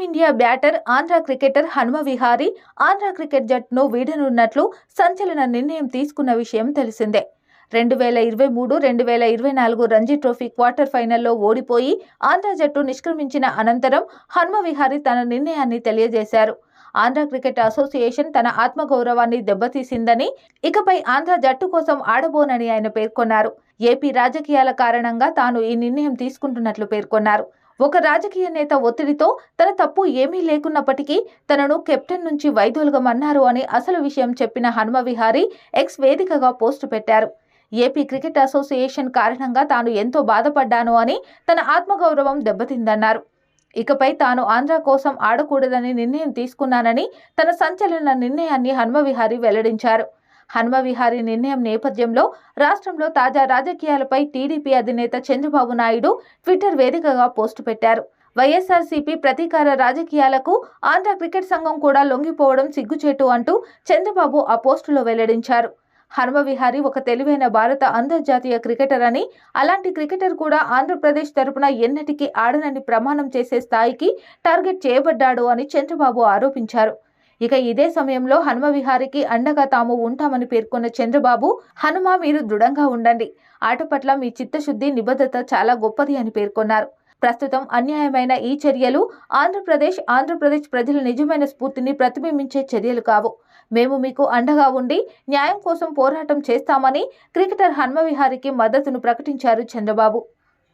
Team India batter Andhra cricketer Hanuma Vihari Andhra cricket జట్టును వీడనున్నట్లు సంచలన నిర్ణయం తీసుకున్న విషయం తెలిసిందే. రెండు వేల ఇరవై మూడు రెండు వేల ఇరవై నాలుగు రంజీ ట్రోఫీ క్వార్టర్ ఫైనల్లో ఓడిపోయి ఆంధ్ర జట్టు నిష్క్రమించిన అనంతరం హనుమ విహారీ తన నిర్ణయాన్ని తెలియజేశారు. ఆంధ్ర క్రికెట్ అసోసియేషన్ తన ఆత్మగౌరవాన్ని దెబ్బతీసిందని ఇకపై ఆంధ్ర జట్టు కోసం ఆడబోనని ఆయన పేర్కొన్నారు. ఏపీ రాజకీయాల కారణంగా తాను ఈ నిర్ణయం తీసుకుంటున్నట్లు పేర్కొన్నారు. ఒక రాజకీయ నేత ఒత్తిడితో తన తప్పు ఏమీ లేకున్నప్పటికీ తనను కెప్టెన్ నుంచి వైదొలగమన్నారు అని అసలు విషయం చెప్పిన హనుమ విహారీ ఎక్స్ వేదికగా పోస్టు పెట్టారు. ఏపీ క్రికెట్ అసోసియేషన్ కారణంగా తాను ఎంతో బాధపడ్డాను అని తన ఆత్మగౌరవం దెబ్బతిందన్నారు. ఇకపై తాను ఆంధ్ర కోసం ఆడకూడదని నిర్ణయం తీసుకున్నానని తన సంచలన నిర్ణయాన్ని హనుమ విహారీ వెల్లడించారు. హనుమవిహారీ నిర్ణయం నేపథ్యంలో రాష్ట్రంలో తాజా రాజకీయాలపై టీడీపీ అధినేత చంద్రబాబు నాయుడు ట్విట్టర్ వేదికగా పోస్టు పెట్టారు. వైఎస్ఆర్సీపీ ప్రతీకార రాజకీయాలకు ఆంధ్ర క్రికెట్ సంఘం కూడా లొంగిపోవడం సిగ్గుచేటు అంటూ చంద్రబాబు ఆ పోస్టులో వెల్లడించారు. హనుమవిహారి ఒక తెలివైన భారత అంతర్జాతీయ క్రికెటర్ అని అలాంటి క్రికెటర్ కూడా ఆంధ్రప్రదేశ్ తరపున ఎన్నటికీ ఆడనని ప్రమాణం చేసే స్థాయికి టార్గెట్ చేయబడ్డాడు అని చంద్రబాబు ఆరోపించారు. ఇక ఇదే సమయంలో హనుమ విహారికి అండగా తాము ఉంటామని పేర్కొన్న చంద్రబాబు హనుమ మీరు దృఢంగా ఉండండి. ఆట పట్ల మీ చిత్తశుద్ధి నిబద్ధత చాలా గొప్పది అని పేర్కొన్నారు. ప్రస్తుతం అన్యాయమైన ఈ చర్యలు ఆంధ్రప్రదేశ్ ఆంధ్రప్రదేశ్ ప్రజల నిజమైన స్ఫూర్తిని ప్రతిబింబించే చర్యలు కావు. మేము మీకు అండగా ఉండి న్యాయం కోసం పోరాటం చేస్తామని క్రికెటర్ హన్మ విహారికి మద్దతును ప్రకటించారు చంద్రబాబు.